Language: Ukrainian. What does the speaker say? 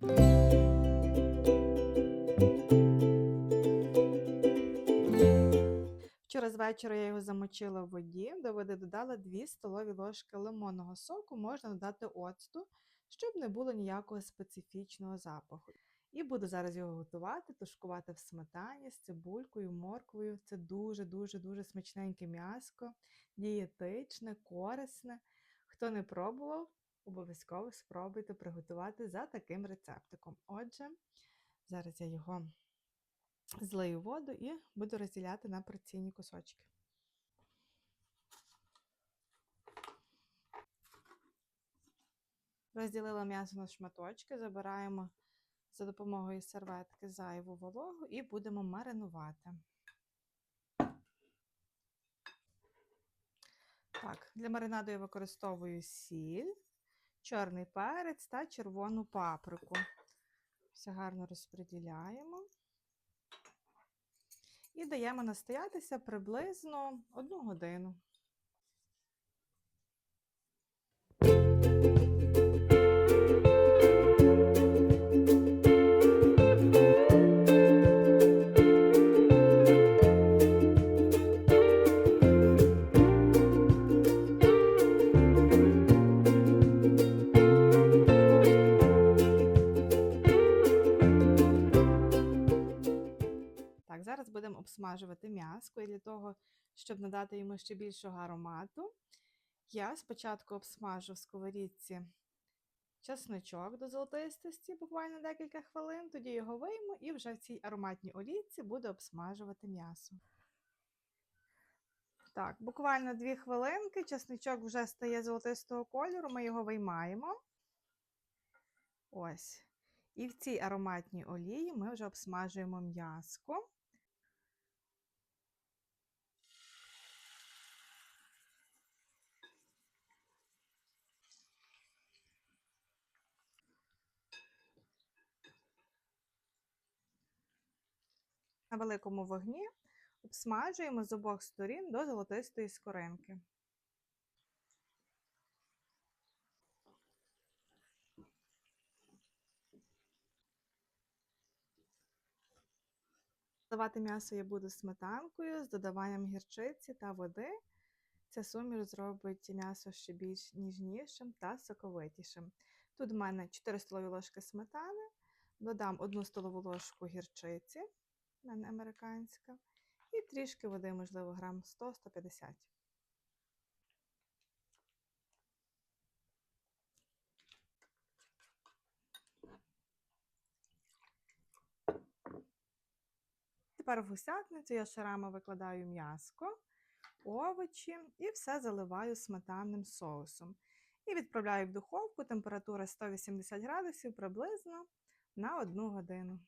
Вчора з вечора я його замочила в воді, до води додала 2 столові ложки лимонного соку, можна додати оцту, щоб не було ніякого специфічного запаху. І буду зараз його готувати, тушкувати в сметані з цибулькою, морквою. Це дуже-дуже дуже смачненьке м'яско, дієтичне, корисне. Хто не пробував, обов'язково спробуйте приготувати за таким рецептиком. Отже, зараз я його злию воду і буду розділяти на порційні кусочки. Розділила м'ясо на шматочки, забираємо за допомогою серветки зайву вологу і будемо маринувати. Так, для маринаду я використовую сіль, чорний перець та червону паприку. Все гарно розподіляємо. І даємо настоятися приблизно одну годину. Зараз будемо обсмажувати м'яско, і для того, щоб надати йому ще більшого аромату, я спочатку обсмажу в сковорідці чесночок до золотистості, буквально декілька хвилин, тоді його вийму і вже в цій ароматній олійці буду обсмажувати м'ясо. Так, буквально 2 хвилинки, чесничок вже стає золотистого кольору, ми його виймаємо. Ось. І в цій ароматній олії ми вже обсмажуємо м'яско. На великому вогні обсмажуємо з обох сторін до золотистої скоринки. Давати м'ясо я буду сметанкою з додаванням гірчиці та води. Ця суміш зробить м'ясо ще більш ніжнішим та соковитішим. Тут в мене 4 столові ложки сметани, додам 1 столову ложку гірчиці, в мене американська, і трішки води, можливо, грам 100-150. Тепер в гусятницю я шарами викладаю м'яско, овочі і все заливаю сметанним соусом. І відправляю в духовку температура 180 градусів приблизно на 1 годину.